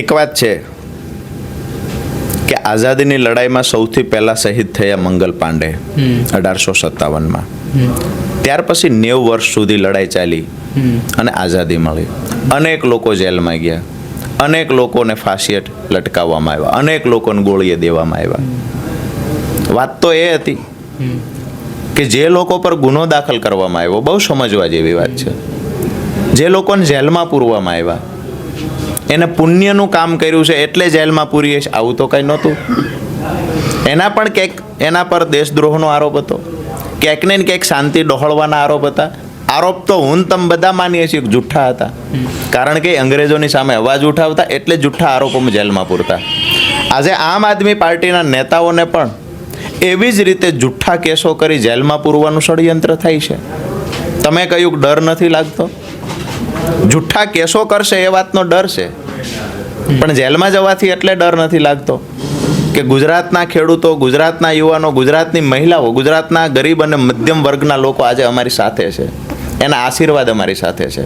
એક વાત છે કે આઝાદીની લડાઈમાં સૌથી પહેલા શહીદ થયા મંગલ પાંડે અઢારસો સત્તાવનમાં. ત્યાર પછી નેવ વર્ષ સુધી લડાઈ ચાલી અને આઝાદી મળી. અનેક લોકો જેલમાં ગયા. અનેક લોકોને ફાંસીએ લટકાવવામાં આવ્યા. અનેક લોકોને ગોળીએ દેવામાં આવ્યા. વાત તો એ હતી કે જે લોકો પર ગુનો દાખલ કરવામાં આવ્યો બહુ સમજવા જેવી વાત છે. જે લોકોને જેલમાં પૂરવામાં આવ્યા એને પુણ્યનું કામ કર્યું છે એટલે જેલમાં પૂરીએ છે. આવું તો કંઈ નહોતું. એના પણ ક્યાંક એના પર દેશદ્રોહનો આરોપ હતો. ક્યાંક ને ક્યાંક શાંતિ ડહોળવાના આરોપ હતા. આરોપ તો હું તમે બધા માનીએ છીએ જુઠ્ઠા હતા. કારણ કે અંગ્રેજોની સામે અવાજ ઉઠાવતા એટલે જુઠ્ઠા આરોપોમાં જેલમાં પૂરતા. આજે આમ આદમી પાર્ટીના નેતાઓને પણ એવી જ રીતે જુઠ્ઠા કેસો કરી જેલમાં પૂરવાનું ષડયંત્ર થાય છે. તમે કહ્યું ડર નથી લાગતો? જુઠ્ઠા કેસો કરશે એ વાતનો ડર છે. પણ જેલમાં જવાથી એટલે ડર નથી લાગતો કે ગુજરાતના ખેડૂતો, ગુજરાતના યુવાનો, ગુજરાતની મહિલાઓ, ગુજરાતના ગરીબ અને મધ્યમ વર્ગના લોકો આજે અમારી સાથે છે. એના આશીર્વાદ અમારી સાથે છે.